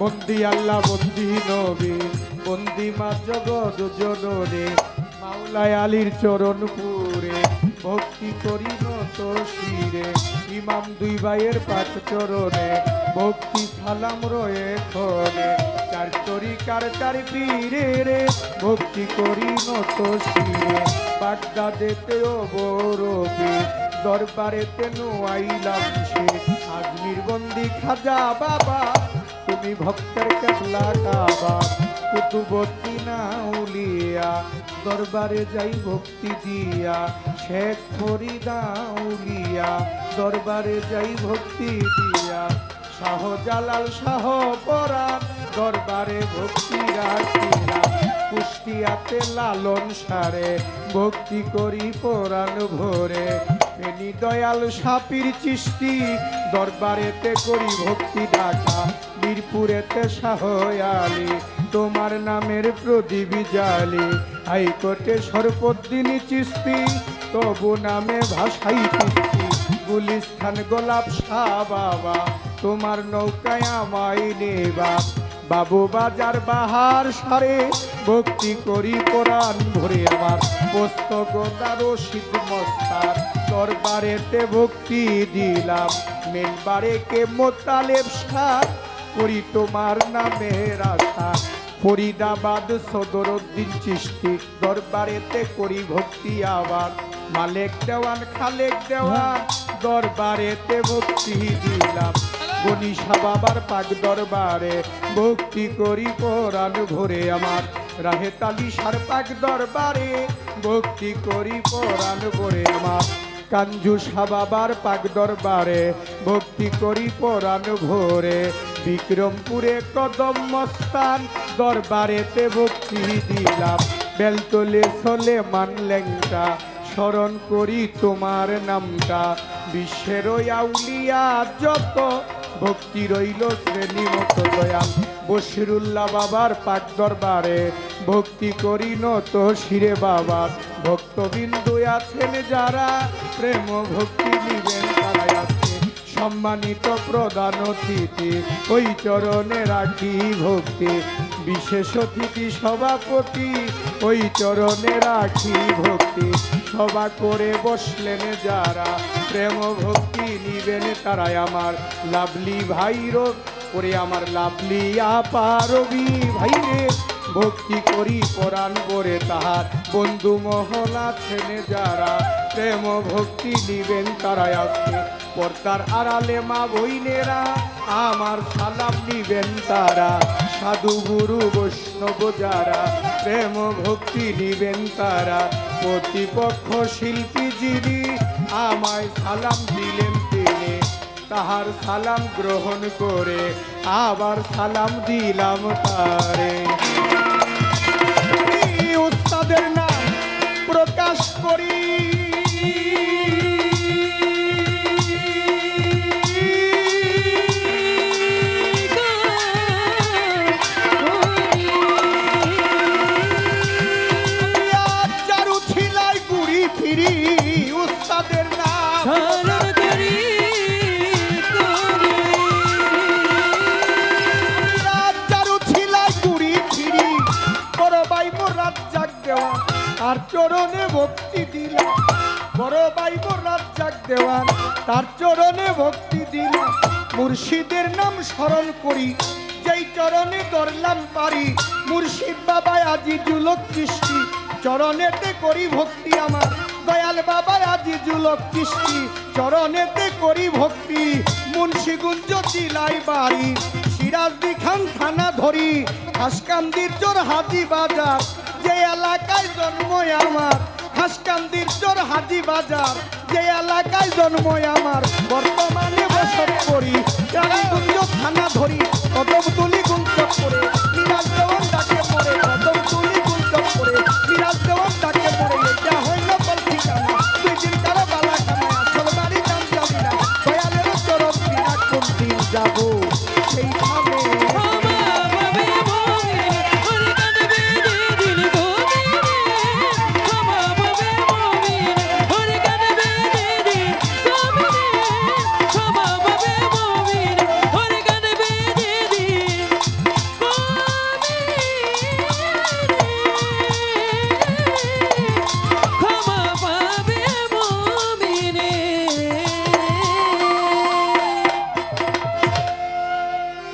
বন্দি আল্লাহ, বন্দি নবী, বন্দি মা জগৎ জনরে মাওলায় আলীর চরণ পুরে, ভক্তি করি নত শিরে, ইমাম দুই ভাইয়ের পাঁচ চরণে, ভক্তি সালাম রয়ে খনে চার তরিকার চার পীরে রে, ভক্তি করি নত শিরে বাগদাদেতেও বরবি দরবারেতে নোয়াইলাম সে আজমির বন্দি খাজা বাবা তুমি ভক্তের কেবলা কাবা কুতুবতী নাউলিয়া দরবারে যাই ভক্তি দিয়া, শেখ ফরিদা উলিয়া দরবারে যাই ভক্তি দিয়া। শাহজালাল শাহ পরাণ দরবারে ভক্তি রাখিয়া, কুষ্টিয়াতে লালন সারে, ভক্তি করি পরাণ ভরে। ফেনি দয়াল সাপির চিষ্টি, দরবারেতে করি ভক্তি ডাকা বীরপুরেতে শাহয়ালি তোমার নামের প্রদীপ জালি। হাইকোর্টে সর্বদিনী চিস্তি তবু নামে ভাষাই কিস্তি। গুলিস্থান গোলাপ শাহ বাবা, তোমার নৌকায় আমায় নেবা। বাবু বাজার বাহার সারে, ভক্তি করি কোরআন ভরে আমার। পুস্তক রশিদ মস্তার, দরবারেতে ভক্তি দিলাম। মেনবারে কে মোতালেব সার করি তোমার নামে রাখা ফরিদাবাদ সদরউদ্দিন চিস্তি দরবারেতে করি ভক্তি আবার। মালেক দেওয়ান, খালেক দেওয়ান, দরবারেতে ভক্তি দিলাম। গনিশা বাবার পাক দরবারে ভক্তি করি পরাণ ভরে আমার। রাহে তালি সার পাক দরবারে ভক্তি করি পরাণ ভরে আমার। কাঞ্জু বাবার পাক দরবারে ভক্তি করি পরাণ ভরে। বিক্রমপুরে কদম মস্তান, দরবারেতে ভক্তি দিলাম। বেলতলে সলে মানলেংটা স্মরণ করি তোমার নামটা। বিশ্বের আউলিয়া, যত ভক্তি রইল শ্রেণি মতো দয়াল। বসিরুল্লাহ বাবার পাক দরবারে ভক্তি করি নত শিরে বাবার ভক্তবিন্দু আছেন যারা, প্রেম ভক্তি নিবেন তারাই আছে সম্মানিত প্রধান অতিথি, ওই চরণে রাখি ভক্তি। বিশেষ অতিথি, সভাপতি, ওই চরণে রাখি ভক্তি। সভা করে বসলেন যারা, প্রেম ভক্তি নিবেন তারাই আমার। লাভলি ভাইর করে আমার লাভলি আপারবি ভাইরে। ভক্তি করি পরাণ করে তাহার। বন্ধু মহল আছেন যারা, প্রেম ভক্তি নিবেন তারাই আজকে। পর্দার আড়ালে মা বইনেরা, আমার সালাম নিবেন তারা। সাধু গুরু বৈষ্ণব যারা, প্রেম ভক্তি নিবেন তারা। প্রতিপক্ষ শিল্পী যিনি আমায় সালাম দিলেন তাহার সালাম গ্রহণ করে, আবার সালাম দিলাম এই উস্তাদের নাম প্রকাশ করি। ফিরি, উস্তাদের নাম তার চরণে ভক্তি দিলাম বড় মোর রাজ্জাক দেওয়ান, তার চরণে ভক্তি দিলাম মুর্শিদের নাম স্মরণ করি, যেই চরণে ধরলাম পারি। মুর্শিদ বাবা আজি জুলক সৃষ্টি চরণেতে করি ভক্তি আমার। দয়াল বাবা আজি জুলক সৃষ্টি চরণেতে করি ভক্তি। মুন্সিগুঞ্জ দিলাই বাড়ি সিরাজদি খান থানা ধরি। হাসকান্দির চোর হাজি বাজার যে এলাকায় জন্ম আমার, হাসকান্দির চোর হাজি বাজার। যে এলাকায় জন্ম আমার, বর্তমানে বসত করি থানা ধরি কত গুঞ্জ